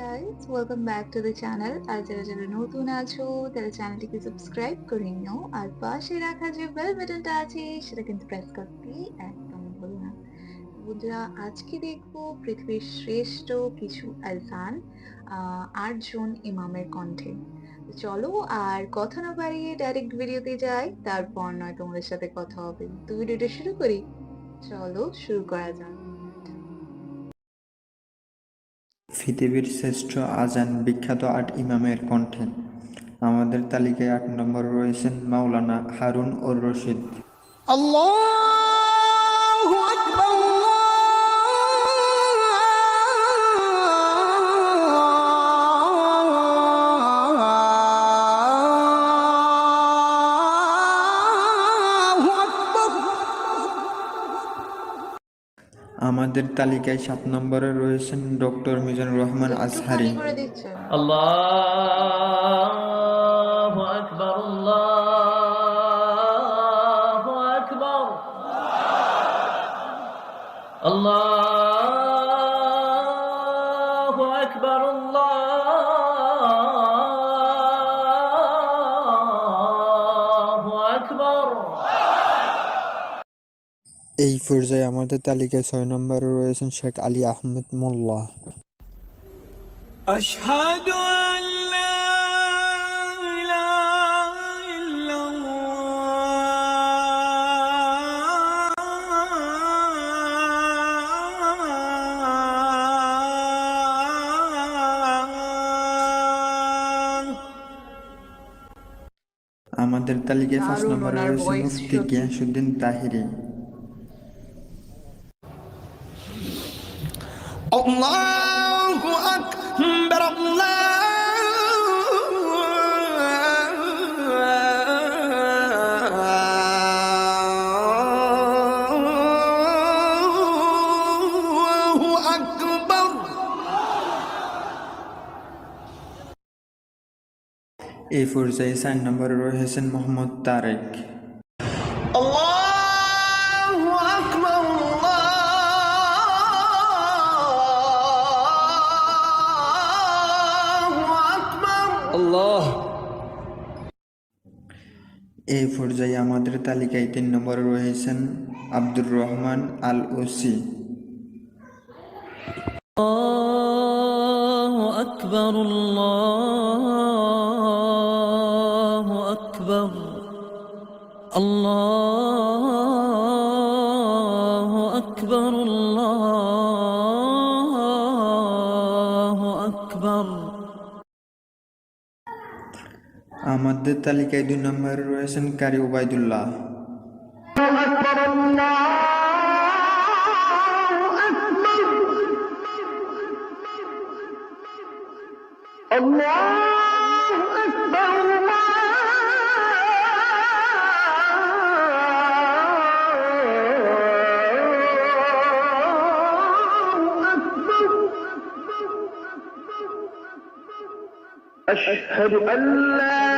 Guys welcome back to the channel আর যারা যারা নতুন আছো, তারা চ্যানেলটিকে সাবস্ক্রাইব করে নিও। আর পাশে রাখা যে বেল বাটনটা আছে, সেটা কিন্তু প্রেস করতে একদম ভুলো না। বন্ধুরা, আজকে দেখব পৃথিবীর শ্রেষ্ঠ কিছু আলসান আটজন ইমামের কণ্ঠে। চলো, আর কথা না বাড়িয়ে ডাইরেক্ট ভিডিওতে যাই, তারপর নয় তোমাদের সাথে কথা হবে। তো ভিডিওটা শুরু করি। চলো, শুরু করা যাক। পৃথিবীর শ্রেষ্ঠ আজান বিখ্যাত আট ইমামের কণ্ঠে। আমাদের তালিকায় আট নম্বর রয়েছেন মাওলানা হারুন ও রশিদ। আল্লাহ! আমাদের তালিকায় সাত নম্বরে রয়েছেন ডক্টর মিজানুর রহমান আজহারি। আল্লাহ আল্লাহ এই পর্যায়ে আমাদের তালিকায় ছয় নম্বরে রয়েছেন শেখ আলী আহমেদ মোল্লা। আমাদের তালিকায় পাঁচ নম্বরে রয়েছে মুফতি Giasuddin Tahiri. الله أكبر الله أكبر A4 Zaysan number Rohesan Muhammad Tariq. এই পর্যায়ে আমাদের তালিকায় তিন নম্বরে রয়েছেন আব্দুর রহমান আল ওসি আকবর আকবর, আল্লাহ আকবর আল্লাহ আকবর। আমাদের তালিকায় দুই নম্বরে রয়েছেন কারি ওবায়দুল্লাহ أشهد أن لا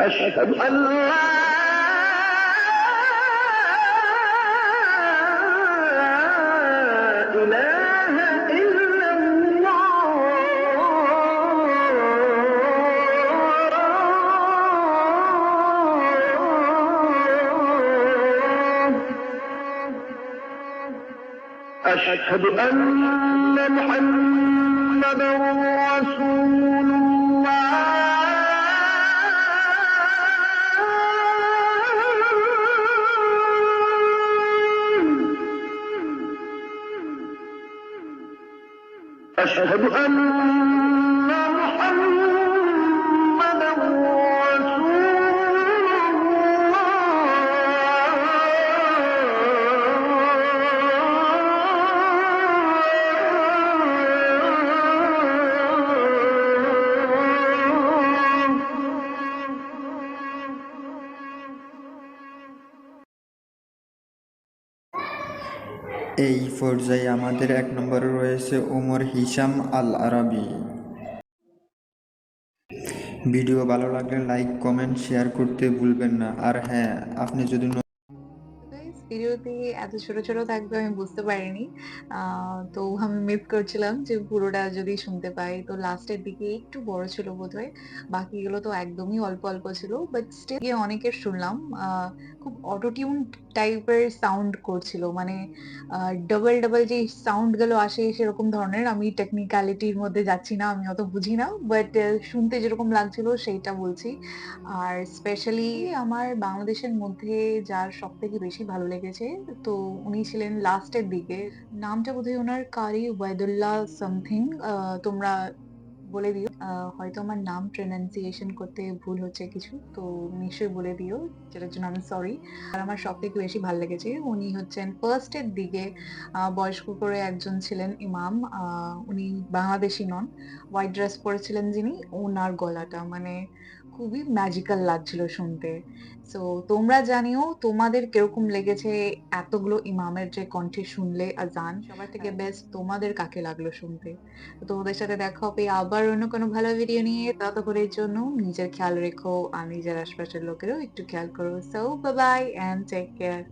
أشهد أن لا أشهد أن محمدا رسول أشهد أن এই পর্যায়ে আমাদের এক নম্বরে রয়েছে ওমর হিসাম আল আরবি ভিডিও ভালো লাগলে লাইক, কমেন্ট, শেয়ার করতে ভুলবেন না। আর হ্যাঁ আপনি যদি ভিডিওতে এত ছোট ছোট থাকবে আমি বুঝতে পারিনি। তো আমি মিস করছিলাম যে পুরোটা যদি শুনতে পাই, তো লাস্টের দিকে একটু বড় ছিল বোধহয়। বাকিগুলো তো একদমই অল্প অল্প ছিল বাট স্টিল অনেকের শুনলাম। খুব অটোটিউন টাইপের সাউন্ড করছিল। মানে ডাবল ডাবল যে সাউন্ডগুলো আসে সেরকম ধরনের, আমি টেকনিক্যালিটির মধ্যে যাচ্ছি না, আমি অত বুঝি না বাট শুনতে যেরকম লাগছিল সেইটা বলছি। আর স্পেশালি আমার বাংলাদেশের মধ্যে যার সব থেকে বেশি ভালো লেগেছে, তো উনি ছিলেন লাস্টের দিকে। নামটা বোধহয় ওনার কারি ওয়াইদুল্লাহ সামথিং তোমরা বলে দিও। হয়তো আমার নাম প্রনাউন্সিয়েশন করতে ভুল হচ্ছে কিছু, তো নিশ্চয়ই বলে দিও, যেটার জন্য আমি সরি আর আমার সব থেকে বেশি ভালো লেগেছে, উনি হচ্ছেন ফার্স্টের দিকে বয়স্ক করে একজন ছিলেন ইমাম উনি বাংলাদেশি নন হোয়াইট ড্রেস পরেছিলেন যিনি, ওনার গলাটা মানে খুবই ম্যাজিক্যাল লাগছিল শুনতে। সো তোমরা জানিও তোমাদের কীরকম লেগেছে এতগুলো ইমামের যে কণ্ঠে শুনলে আজান? সবার থেকে বেস্ট তোমাদের কাকে লাগল শুনতে? তো তোমাদের সাথে দেখা হবে আবার অন্য কোনো ভালো ভিডিও নিয়ে। ততক্ষণের জন্য নিজের খেয়াল রেখো আর নিজের আশপাশের লোকেরও একটু খেয়াল করো। So bye bye and take care